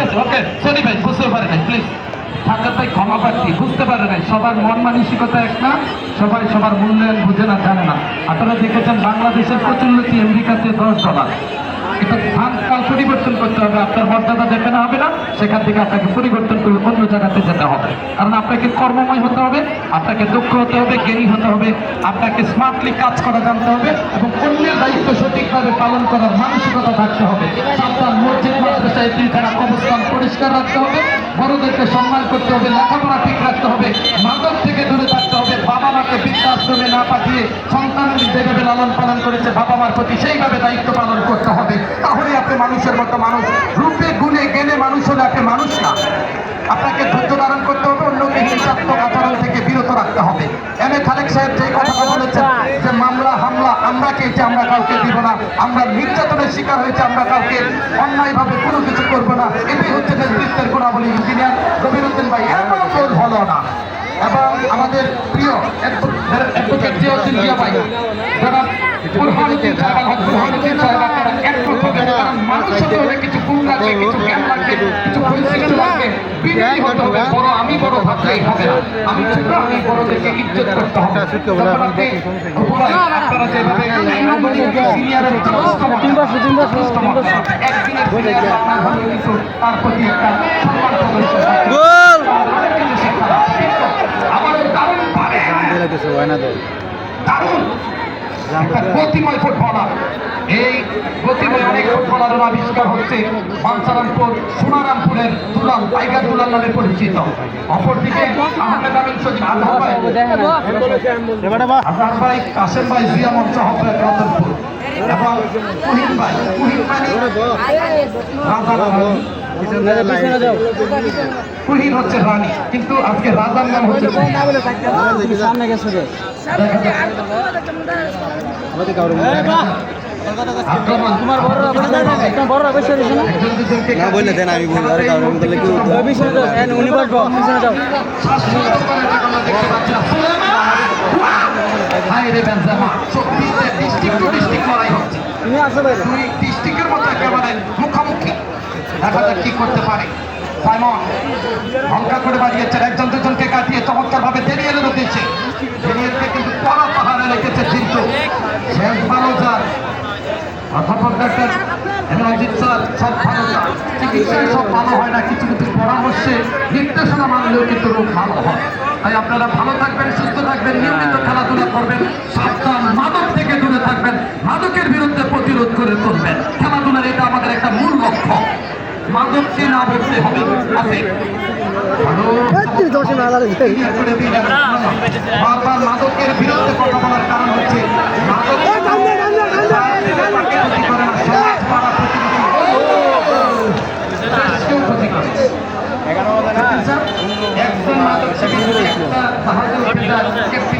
আপনারা আপনার কারণ আপনাকে কর্মময় হতে হবে, আপনাকে দক্ষ হতে হবে, জ্ঞানী হতে হবে, আপনাকে স্মার্টলি কাজ করা জানতে হবে, এবং অন্যের দায়িত্ব সঠিকভাবে পালন করার মানসিকতা থাকতে হবে। সন্তান মাদ্রাসায় পিলখানা কবরস্থান পরিষ্কার রাখতে হবে, বড়দেরকে সম্মান করতে হবে, লেখাপড়া ঠিক রাখতে হবে, মাদক থেকে দূরে থাকতে হবে, বাবা মাকে বৃদ্ধাশ্রমে না পাঠিয়ে সন্তানের যেভাবে লালন পালন করেছে বাবা মার প্রতি, সেইভাবে দায়িত্ব পালন করতে হবে। তাহলে আপনি মানুষের মতো মানুষ, রূপে, গুণে, জ্ঞানে মানুষ হলে আপনি মানুষ না। আপনাকে ধৈর্য ধারণ করতে হবে, অন্যকে হিংসাত্মক আচরণ থেকে বিরত রাখতে হবে। এম এ খালেক সাহেব যে কথাটা বলেছেন যে মামলা হামলা আমরা খেয়েছি আমরা কাউকে দিব না আমরা নির্যাতনের শিকার হয়েছে আমরা কাউকে অন্যায়ভাবে কোনো কিছু করব না। এটাই হচ্ছে নেতৃত্বের গুণাবলী ইঞ্জিনিয়ার রবিরুদ্দিন ভাই। এমন বোধ হলো না। এবং আমাদের প্রিয় অ্যাডভোকেট জিয়াউদ্দিন জিয়া ভাই যারা বুরহানুদ্দিন সাহেব আলহাজ বুরহানুদ্দিন সাহেব আপনারা একমত হবেন কারণ মানুষ হলে কিছু গুণ লাগবে কিছু জ্ঞান লাগবে কিছু বৈশিষ্ট্য লাগবে বিনয়ী হতে হবে বড় আমি বড় ভাবলেই হবে আমি ছোট আমি বড়দেরকে ইজ্জত করতে হবে। আপনারা যেভাবে কিন্তু তার প্রতি একটা একটা গতিময় ফুটবলার। এই গতিময় অনেক ফুটবলারের আবিষ্কার হচ্ছে বাঞ্ছারামপুর সোনারামপুরের দুলাল টাইগার দুলাল নামে পরিচিত। অপরদিকে আহমেদ আমিন সচিব আজহার ভাই। আজহার ভাই কাসেম ভাই জিয়া মঞ্চ হফের রতনপুর। এবং কুহিন ভাই কুহিন মানে রাজা কুহিন হচ্ছে রানী কিন্তু আজকে রাজার নাম হচ্ছে। সামনে গেছো আমি। তুমি আসো বাইরে। ডিস্ট্রিক্টের মতো একেবারে মুখোমুখি দেখা যাক কি করতে পারে? সাইমন হলকা করে বাড়িয়েছেন একজন দুজনকে কাটিয়ে চমৎকার ভাবে দেরিয়েলের দিয়েছে দেরিয়েলকে কিন্তু পড়া পাহাড়ে রেখেছে কিন্তু শেষ ভালো যার অধ্যাপক ডাক্তার রঞ্জিত স্যার, সব ভালো যার চিকিৎসায় সব ভালো হয় না, কিছু কিছু পরামর্শে নির্দেশনা মানলেও কিন্তু রোগ ভালো হয়। তাই আপনারা ভালো থাকবেন, সুস্থ থাকবেন, নিয়মিত খেলাধুলা করবেন, সাবধান, মাদক থেকে দূরে থাকবেন, মাদকের বিরুদ্ধে প্রতিরোধ করে তুলবেন খেলাধুলার এটা আমাদের একটা মূল লক্ষ্য মাদককে না বলতে হবে। আছে। ভালো। ক্লিয়ার করে দিন। বারবার মাদকের বিরুদ্ধে কথা বলার কারণ হচ্ছে। একজন মাদক একটা